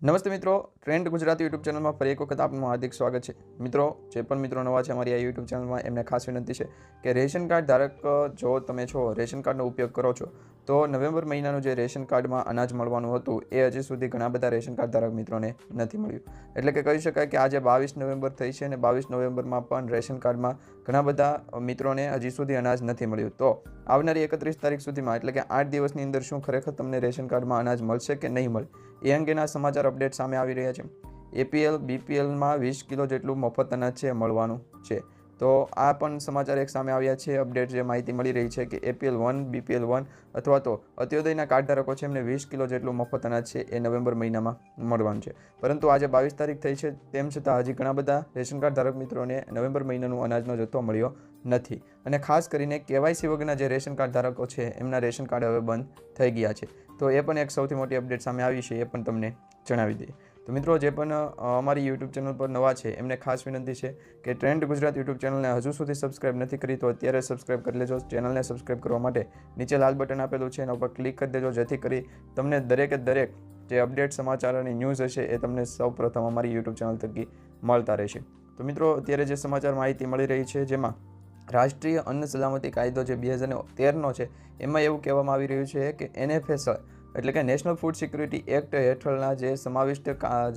નમસ્તે મિત્રો trend Gujarati YouTube ચેનલમાં ફરી એક વખત આપનું હાર્દિક સ્વાગત છે. મિત્રો, જે પણ મિત્રો નવા છે અમારી આ યુટ્યુબ ચેનલમાં, એમને ખાસ વિનંતી છે કે રેશન કાર્ડ ધારક જો તમે છો, રેશન કાર્ડનો ઉપયોગ કરો છો તો નવેમ્બર મહિનાનું જે રેશન કાર્ડમાં અનાજ મળવાનું હતું, એ હજી સુધી ઘણા બધા રેશન કાર્ડ ધારક મિત્રોને નથી મળ્યું. એટલે કે કહી શકાય કે આજે બાવીસ નવેમ્બર થઈ છે અને બાવીસ નવેમ્બરમાં પણ રેશન કાર્ડમાં ઘણા બધા મિત્રોને હજી સુધી અનાજ નથી મળ્યું. તો આવનારી એકત્રીસ તારીખ સુધીમાં, એટલે કે આઠ દિવસની અંદર શું ખરેખર તમને રેશન કાર્ડમાં અનાજ મળશે કે નહીં મળે, એ અંગેના સમાચાર અપડેટ સામે આવી રહ્યા છે. એપીએલ, બીપીએલમાં વીસ કિલો જેટલું મફત અનાજ છે, મળવાનું છે. તો આ પણ સમાચાર એક સામે આવ્યા છે. અપડેટ જે માહિતી મળી રહી છે કે એપીએલ વન, બીપીએલ વન અથવા તો અત્યોદયના કાર્ડ ધારકો છે એમને વીસ કિલો જેટલું મફત અનાજ છે એ નવેમ્બર મહિનામાં મળવાનું છે. પરંતુ આજે બાવીસ તારીખ થઈ છે તેમ છતાં હજી ઘણા બધા રેશન કાર્ડ ધારક મિત્રોને નવેમ્બર મહિનાનું અનાજનો જથ્થો મળ્યો નથી. અને ખાસ કરીને કેવાયસી વગરના જે રેશન કાર્ડ ધારકો છે એમના રેશન કાર્ડ હવે બંધ થઈ ગયા છે. તો એ પણ એક સૌથી મોટી અપડેટ સામે આવી છે એ પણ તમને જણાવી દઈએ. તો મિત્રો જે પણ અમારી યુટ્યુબ ચેનલ પર નવા છે, એમને ખાસ વિનંતી છે કે ટ્રેન્ડ ગુજરાત યુટ્યુબ ચેનલને હજુ સુધી સબસ્ક્રાઇબ નથી કરી, તો અત્યારે સબસ્ક્રાઇબ કરી લેજો. ચેનલને સબસ્ક્રાઇબ કરવા માટે નીચે લાલ બટન આપેલું છે, એના ઉપર ક્લિક કરી દેજો, જેથી કરી તમને દરેકે દરેક જે અપડેટ સમાચાર અને ન્યૂઝ હશે, એ તમને સૌ પ્રથમ અમારી યુટ્યુબ ચેનલ થકી મળતા રહેશે. તો મિત્રો, અત્યારે જે સમાચાર માહિતી મળી રહી છે, જેમાં રાષ્ટ્રીય અન્ન સલામતી કાયદો જે બે હજાર તેરનો છે, એમાં એવું કહેવામાં આવી રહ્યું છે કે એનએફએસ એટલે કે નેશનલ ફૂડ સિક્યુરિટી એક્ટ હેઠળના જે સમાવિષ્ટ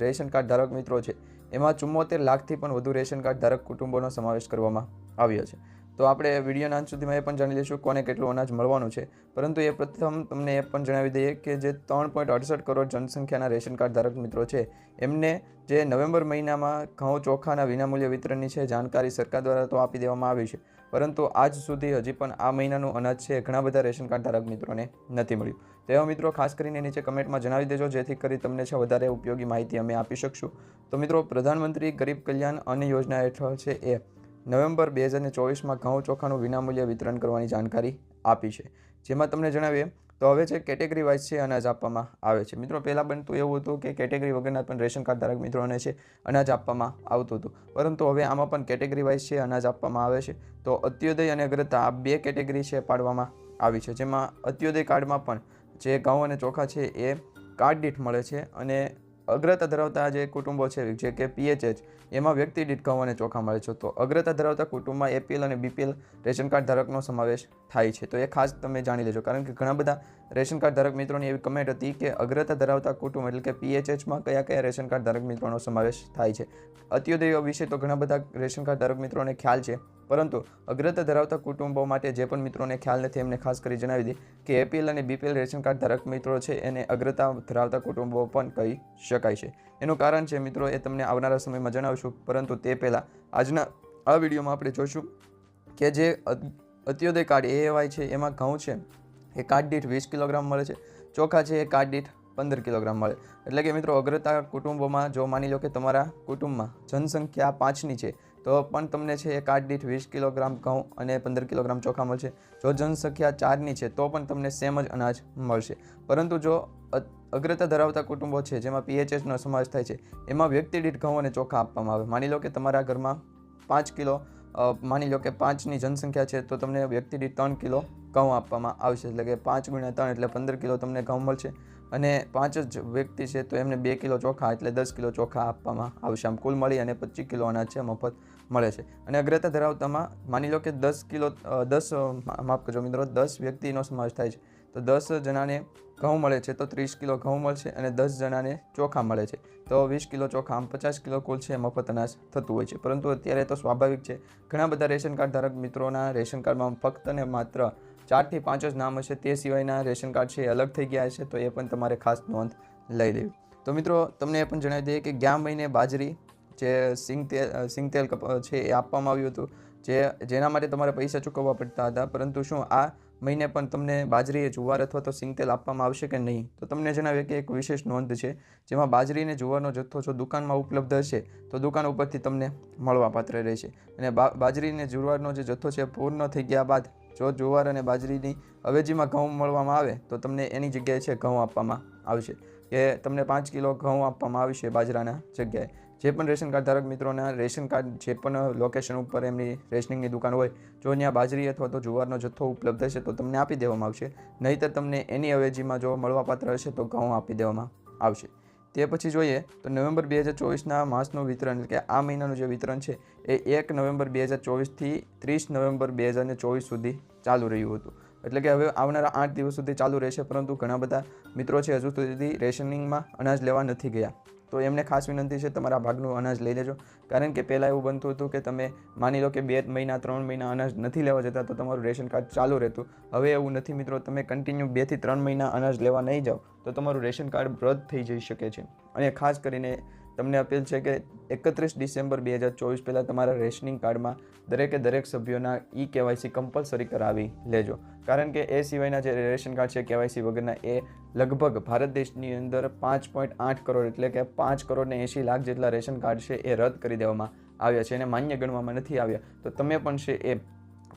રેશન કાર્ડ ધારક મિત્રો છે, એમાં ચુમ્મોતેર લાખથી પણ વધુ રેશન કાર્ડ ધારક કુટુંબોનો સમાવેશ કરવામાં આવ્યો છે. તો આપણે વિડીયોના અંત સુધીમાં એ પણ જાણી લઈશું કોને કેટલું અનાજ મળવાનું છે. પરંતુ એ પ્રથમ તમને એ પણ જણાવી દઈએ કે જે ત્રણ પોઈન્ટ અડસઠ કરોડ જનસંખ્યાના રેશન કાર્ડ ધારક મિત્રો છે, એમને જે નવેમ્બર મહિનામાં ઘઉં ચોખાના વિનામૂલ્ય વિતરણની છે, જાણકારી સરકાર દ્વારા તો આપી દેવામાં આવી છે. પરંતુ આજ સુધી હજી પણ આ મહિનાનું અનાજ છે. ઘણા બધા રેશન કાર્ડ ધારક મિત્રોને નથી મળ્યું. તેવા મિત્રો ખાસ કરીને નીચે કમેન્ટમાં જણાવી દેજો, જેથી કરી તમને છે વધારે ઉપયોગી માહિતી અમે આપી શકશું. તો મિત્રો, પ્રધાનમંત્રી ગરીબ કલ્યાણ અન્ન યોજના હેઠળ છે એ. નવેમ્બર બે હજાર ચોવીસમાં ઘઉં ચોખાનું વિનામૂલ્ય વિતરણ કરવાની જાણકારી આપી છે. જેમાં તમને જણાવીએ તો હવે છે કેટેગરી વાઇઝ છે અનાજ આપવામાં આવે છે. મિત્રો, પહેલાં બનતું એવું હતું કે કેટેગરી વગરના પણ રેશન કાર્ડ ધારક મિત્રોને છે અનાજ આપવામાં આવતું હતું. પરંતુ હવે આમાં પણ કેટેગરી વાઇઝ છે અનાજ આપવામાં આવે છે. તો અત્યોદય અને અગ્રતા આ બે કેટેગરી છે પાડવામાં આવી છે. જેમાં અત્યોદય કાર્ડમાં પણ જે ઘઉં અને ચોખા છે એ કાર્ડ દીઠ મળે છે અને અગ્રતા ધરાવતા જે કુટુંબો છે, જે કે પીએચએચ એમાં વ્યક્તિ દીઠ ઘઉં અને ચોખા મળે છે. તો અગ્રતા ધરાવતા કુટુંબમાં એપીએલ અને બીપીએલ રેશન કાર્ડ ધારકનો સમાવેશ થાય છે. તો એ ખાસ તમે જાણી લેજો. કારણ કે ઘણા બધા રેશન કાર્ડ ધારક મિત્રોની એવી કમેન્ટ હતી કે અગ્રતા ધરાવતા કુટુંબ એટલે કે પીએચએચમાં કયા કયા રેશન કાર્ડ ધારક મિત્રોનો સમાવેશ થાય છે. અત્યોદય વિશે તો ઘણા બધા રેશન કાર્ડ ધારક મિત્રોને ખ્યાલ છે. પરંતુ અગ્રતા ધરાવતા કુટુંબો માટે જે પણ મિત્રોને ખ્યાલ નથી, એમને ખાસ કરી જણાવી દે કે એપીએલ અને બીપીએલ રેશન કાર્ડ ધારક મિત્રો છે, એને અગ્રતા ધરાવતા કુટુંબો પણ કહી શકાય છે. એનું કારણ છે, મિત્રો, એ તમને આવનારા સમયમાં જણાવશું, પરંતુ તે પહેલાં આજના આ વિડીયોમાં આપણે જોઈશું કે જે અત્યોદય કાર્ડ એએવાય છે, એમાં ઘઉં છે, એ કાર્ડ દીઠ વીસ કિલોગ્રામ મળે છે, ચોખા છે, એ કાર્ડ દીઠ પંદર કિલોગ્રામ મળે. એટલે કે મિત્રો, અગ્રતા કુટુંબોમાં જો માની લો કે તમારા કુટુંબમાં જનસંખ્યા પાંચની છે તો પણ તમને છે એક આઠ દીઠ વીસ કિલોગ્રામ ઘઉં અને પંદર કિલોગ્રામ ચોખા મળશે. જો જનસંખ્યા ચારની છે, તો પણ તમને સેમ જ અનાજ મળશે. પરંતુ જો અગ્રતા ધરાવતા કુટુંબો છે, જેમાં પીએચએસનો સમાવેશ થાય છે, એમાં વ્યક્તિ દીઠ ઘઉં અને ચોખા આપવામાં આવે. માની લો કે તમારા ઘરમાં પાંચ કિલો માની લો કે પાંચની જનસંખ્યા છે, તો તમને વ્યક્તિ દીઠ ત્રણ કિલો ઘઉં આપવામાં આવશે. એટલે કે પાંચ ગુણ્યા ત્રણ એટલે પંદર કિલો તમને ઘઉં મળશે. અને પાંચ જ વ્યક્તિ છે, તો એમને બે કિલો ચોખા એટલે દસ કિલો ચોખા આપવામાં આવશે. આમ કુલ મળી અને પચીસ કિલો અનાજ છે, મફત મળે છે. અને અગ્રતા ધરાવતામાં માની લો કે દસ કિલો દસ માફ કરજો મિત્રો, દસ વ્યક્તિનો સમાવેશ થાય છે. તો દસ જણાને ઘઉં મળે છે, તો ત્રીસ કિલો ઘઉં મળશે અને દસ જણાને ચોખા મળે છે. તો વીસ કિલો ચોખા, આમ પચાસ કિલો કુલ છે, મફત અનાજ થતું હોય છે. પરંતુ અત્યારે તો સ્વાભાવિક છે, ઘણા બધા રેશન કાર્ડ ધારક મિત્રોના રેશન કાર્ડમાં ફક્ત ને માત્ર ચારથી પાંચ જ નામ હશે, તે સિવાયના રેશન કાર્ડ છે એ અલગ થઈ ગયા છે, તો એ પણ તમારે ખાસ નોંધ લઈ લેવી. તો મિત્રો, તમને એ પણ જણાવી દઈએ કે ગયા મહિને બાજરી જે સિંગ તેલ સિંગ છે એ આપવામાં આવ્યું હતું, જે, જેના માટે તમારે પૈસા ચૂકવવા પડતા હતા, પરંતુ શું આ મહિને પણ તમને બાજરી જુવાર અથવા તો સિંગતેલ આપવામાં આવશે કે નહીં? તો તમને જણાવીએ કે એક વિશેષ નોંધ છે, જેમાં બાજરી અને જુવારનો જથ્થો જો દુકાનમાં ઉપલબ્ધ હશે, તો દુકાન ઉપરથી તમને મળવાપાત્ર રહેશે. અને બા બાજરી અને જુવારનો જે જથ્થો છે પૂર્ણ થઈ ગયા બાદ જો જુવાર અને બાજરીની અવેજીમાં ઘઉં મળવામાં આવે, તો તમને એની જગ્યાએ છે ઘઉં આપવામાં આવશે. કે તમને પાંચ કિલો ઘઉં આપવામાં આવશે બાજરાના જગ્યાએ. જે પણ રેશન કાર્ડ ધારક મિત્રોના, રેશન કાર્ડ જે પણ લોકેશન ઉપર એમની રેશનિંગની દુકાન હોય, જો ત્યાં બાજરી અથવા તો જુવારનો જથ્થો ઉપલબ્ધ હશે, તો તમને આપી દેવામાં આવશે. નહીંતર તમને એની અવેજીમાં જો મળવાપાત્ર હશે, તો ઘઉં આપી દેવામાં આવશે. તે પછી જોઈએ તો નવેમ્બર બે હજાર ચોવીસના માસનું વિતરણ, એટલે કે આ મહિનાનું જે વિતરણ છે, એ એક નવેમ્બર બે હજાર ચોવીસથી ત્રીસ નવેમ્બર બે હજાર ચોવીસ સુધી ચાલુ રહ્યું હતું. એટલે કે હવે આવનારા આઠ દિવસ સુધી ચાલુ રહેશે, પરંતુ ઘણા બધા મિત્રો છે હજુ સુધી રેશનિંગમાં અનાજ લેવા નથી ગયા. તો એમને ખાસ વિનંતી છે તમારા ભાગનું અનાજ લઈ લેજો. કારણ કે પહેલાં એવું બનતું હતું કે તમે માની લો કે બે મહિના, ત્રણ મહિના અનાજ નથી લેવા જતા તો તમારું રેશન કાર્ડ ચાલુ રહેતું. હવે એવું નથી મિત્રો, તમે કન્ટિન્યુ બેથી ત્રણ મહિના અનાજ લેવા નહીં જાઓ તો તમારું રેશન કાર્ડ રદ થઈ જઈ શકે છે. અને ખાસ કરીને તમને અપીલ છે કે એકત્રીસ ડિસેમ્બર બે હજાર ચોવીસ પહેલાં તમારા રેશનિંગ કાર્ડમાં દરેકે દરેક સભ્યોના ઈ કેવાયસી કમ્પલસરી કરાવી લેજો. કારણ કે એ સિવાયના જે રેશન કાર્ડ છે, કેવાયસી વગરના, એ લગભગ ભારત દેશની અંદર પાંચ પોઈન્ટ આઠ કરોડ એટલે કે પાંચ કરોડ ને એંશી લાખ જેટલા રેશન કાર્ડ છે, એ રદ કરી દેવામાં આવ્યા છે એને માન્ય ગણવામાં નથી આવ્યા. તો તમે પણ છે એ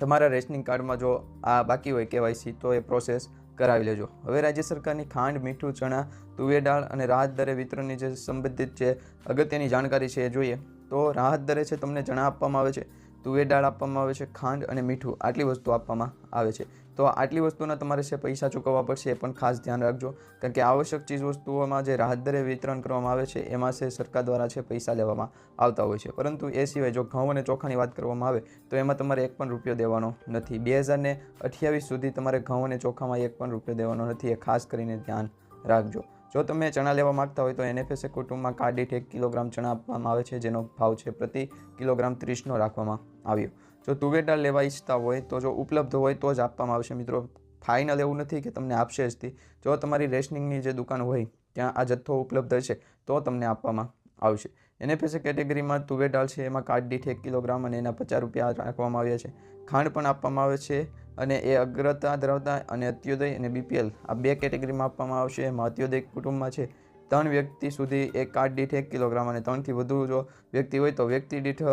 તમારા રેશનિંગ કાર્ડમાં જો આ બાકી હોય કેવાયસી, તો એ પ્રોસેસ કરાવી લેજો. હવે રાજ્ય સરકારની ખાંડ, મીઠું, ચણા, તુવેર દાળ અને રાહત દરે વિતરણની જે સંબંધિત જે અગત્યની જાણકારી છે એ જોઈએ. તો રાહત દરે છે, તમને ચણા આપવામાં આવે છે. તુવેર દાળ આપવામાં આવે છે, ખાંડ અને મીઠું, આટલી વસ્તુ આપવામાં આવે છે. તો આટલી વસ્તુના તમારે છે પૈસા ચૂકવવા પડશે, એ પણ ખાસ ધ્યાન રાખજો. કારણ કે આવશ્યક ચીજ વસ્તુઓમાં જે રાહત દરે વિતરણ કરવામાં આવે છે, એમાં છે સરકાર દ્વારા છે પૈસા લેવામાં આવતા હોય છે. પરંતુ એ સિવાય જો ઘઉં અને ચોખાની વાત કરવામાં આવે, તો એમાં તમારે એક પણ રૂપિયો દેવાનો નથી. બે હજારને અઠ્યાવીસ સુધી તમારે ઘઉં અને ચોખામાં એક પણ રૂપિયો દેવાનો નથી. એ ખાસ કરીને ધ્યાન રાખજો. જો તમે ચણા લેવા માગતા હોય તો એનએફએસએ કુટુંબમાં કાઢીઠ એક કિલોગ્રામ ચણા આપવામાં આવે છે, જેનો ભાવ છે પ્રતિ કિલોગ્રામ ત્રીસનો રાખવામાં આવ્યો. જો તુવેર દાળ લેવા ઈચ્છતા હોય તો જો ઉપલબ્ધ હોય તો જ આપવામાં આવશે. મિત્રો ફાઇનલ એવું નથી કે તમને આપશે જ જો તમારી રેશનિંગની જે દુકાન હોય ત્યાં આ જથ્થો ઉપલબ્ધ છે, તો તમને આપવામાં આવશે. એનએફએસએ કેટેગરીમાં તુવેર દાળ છે, એમાં કાર્ડ દીઠ એક કિલોગ્રામ અને એના પચાસ રૂપિયા રાખવામાં આવ્યા છે. ખાંડ પણ આપવામાં આવે છે અને એ અગ્રતા ધરાવતા અને અત્યોદય અને બીપીએલ આ બે કેટેગરીમાં આપવામાં આવશે. એમાં અત્યોદય કુટુંબમાં છે. ત્રણ વ્યક્તિ સુધી એક કાર્ડ દીઠ એક કિલોગ્રામ અને ત્રણથી વધુ જો વ્યક્તિ હોય તો વ્યક્તિ દીઠ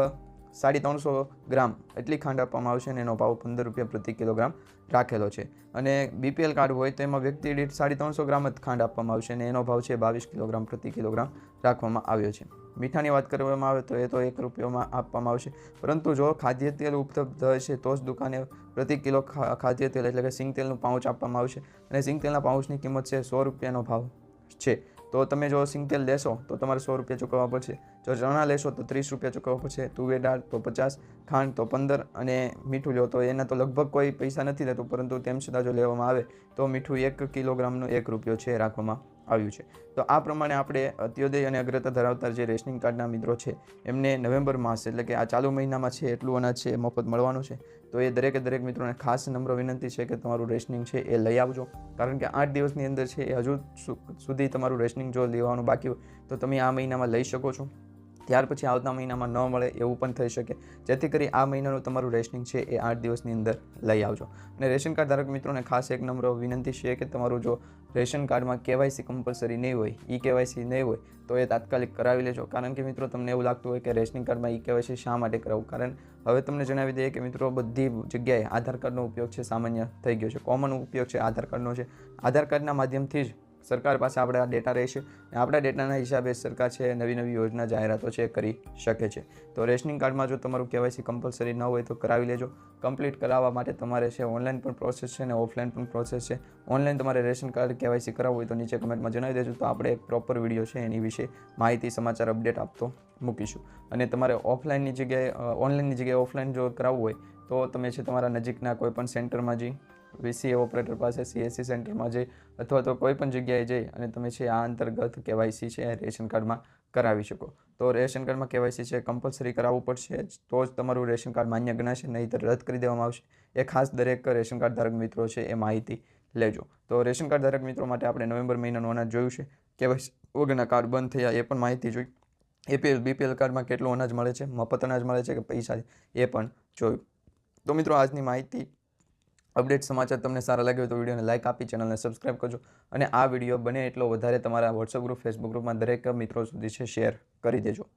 સાડી ત્રણસો ગ્રામ એટલી ખાંડ આપવામાં આવશે અને એનો ભાવ પંદર રૂપિયા પ્રતિ કિલોગ્રામ રાખેલો છે. અને બીપીએલ કાર્ડ હોય તો એમાં વ્યક્તિ દીઠ સાડી ત્રણસો ગ્રામ જ ખાંડ આપવામાં આવશે અને એનો ભાવ છે બાવીસ કિલોગ્રામ પ્રતિ કિલોગ્રામ રાખવામાં આવ્યો છે. મીઠાની વાત કરવામાં આવે તો એ તો એક રૂપિયામાં આપવામાં આવશે. પરંતુ જો ખાદ્ય તેલ ઉપલબ્ધ હશે તો જ દુકાને પ્રતિ કિલો ખાદ્ય તેલ એટલે કે સિંગ તેલનું પાઉચ આપવામાં આવશે. અને સિંગ તેલના પાઉચની કિંમત છે સો રૂપિયાનો ભાવ છે. તો તમે જો સિંગ તેલ લેશો તો તમારે સો રૂપિયા ચૂકવવા પડશે. જો ચણા લેશો તો ત્રીસ રૂપિયા ચૂકવવા પડશે. તુવેર દાળ તો પચાસ, ખાંડ તો પંદર અને મીઠું લો તો એના તો લગભગ કોઈ પૈસા નથી લેતું પરંતુ તેમ છતાં જો લેવામાં આવે તો મીઠું એક કિલોગ્રામનો એક રૂપિયો છે રાખવામાં આવ્યું છે. તો આ પ્રમાણે આપણે અત્યોદય અને અગ્રતા ધરાવતા જે રેશનિંગ કાર્ડના મિત્રો છે, એમને નવેમ્બર માસ એટલે કે આ ચાલુ મહિનામાં છે, એટલું અનાજ છે, મફત મળવાનું છે. તો એ દરેકે દરેક મિત્રોને ખાસ નમ્ર વિનંતી છે કે તમારું રેશનિંગ છે એ લઈ આવજો. કારણ કે આઠ દિવસની અંદર છે એ હજુ સુધી તમારું રેશનિંગ જો લેવાનું બાકી હોય, તો તમે આ મહિનામાં લઈ શકો છો. ત્યાર પછી આવતા મહિનામાં ન મળે એવું પણ થઈ શકે. જેથી કરી આ મહિનાનું તમારું રેશનિંગ છે એ આઠ દિવસની અંદર લઈ આવજો. અને રેશન કાર્ડ ધારક મિત્રોને ખાસ એક નંબર વિનંતી છે કે તમારું જો રેશન કાર્ડમાં કેવાયસી કમ્પલસરી નહીં હોય, ઈ કેવાયસી નહીં હોય, તો એ તાત્કાલિક કરાવી લેજો. કારણ કે મિત્રો તમને એવું લાગતું હોય કે રેશનિંગ કાર્ડમાં ઈ કેવાયસી શા માટે કરાવવું કારણ હવે તમને જણાવી દઈએ કે મિત્રો બધી જગ્યાએ આધાર કાર્ડનો ઉપયોગ છે સામાન્ય થઈ ગયો છે. કોમન ઉપયોગ છે આધાર કાર્ડનો છે. આધાર કાર્ડના માધ્યમથી જ સરકાર પાસે આપણે આ ડેટા રહેશે અને આપણા ડેટાના હિસાબે સરકાર છે, નવી નવી યોજના, જાહેરાતો છે કરી શકે છે. તો રેશનિંગ કાર્ડમાં જો તમારું કેવાયસી કમ્પલસરી ન હોય તો કરાવી લેજો. કમ્પ્લીટ કરાવવા માટે તમારે છે ઓનલાઈન પણ પ્રોસેસ છે અને ઓફલાઈન પણ પ્રોસેસ છે. ઓનલાઈન તમારે રેશન કાર્ડ કેવાયસી કરાવવું હોય તો નીચે કમેન્ટમાં જણાવી દેજો. તો આપણે એક પ્રોપર વીડિયો છે એની વિશે માહિતી, સમાચાર અપડેટ આપતો મૂકીશું. અને તમારે ઓફલાઈનની જગ્યાએ ઓનલાઈનની જગ્યાએ ઓફલાઈન જો કરાવવું હોય તો તમે છે, તમારા નજીકના કોઈપણ સેન્ટરમાં જઈ વીસીએ ઓપરેટર પાસે સીએસસી સેન્ટરમાં જઈ અથવા તો કોઈ પણ જગ્યાએ જઈ અને તમે છે આ અંતર્ગત કેવાયસી છે રેશન કાર્ડમાં કરાવી શકો. તો રેશન કાર્ડમાં કેવાયસી છે કમ્પલસરી કરાવવું પડશે તો જ તમારું રેશન કાર્ડ માન્ય ગણાશે, નહીંતર રદ કરી દેવામાં આવશે. એ ખાસ દરેક રેશન કાર્ડ ધારક મિત્રો છે એ માહિતી લેજો. તો રેશન કાર્ડ ધારક મિત્રો માટે આપણે નવેમ્બર મહિનાનું અનાજ જોયું છે. કેવાયસી વગરના કાર્ડ બંધ થયા, એ પણ માહિતી જોઈ. એપીએલ, બીપીએલ કાર્ડમાં કેટલું અનાજ મળે છે? મફત અનાજ મળે છે કે પૈસા? એ પણ જોયું. તો મિત્રો, આજની માહિતી અપડેટ સમાચાર તમને સારા લાગે તો વિડીયોને લાઇક આપી ચેનલને સબસ્ક્રાઇબ કરજો અને આ વીડિયો બને એટલો વધારે તમારા વોટ્સઅપ ગ્રુપ ફેસબુક ગ્રુપમાં દરેક મિત્રો સુધી છે શેર કરી દેજો.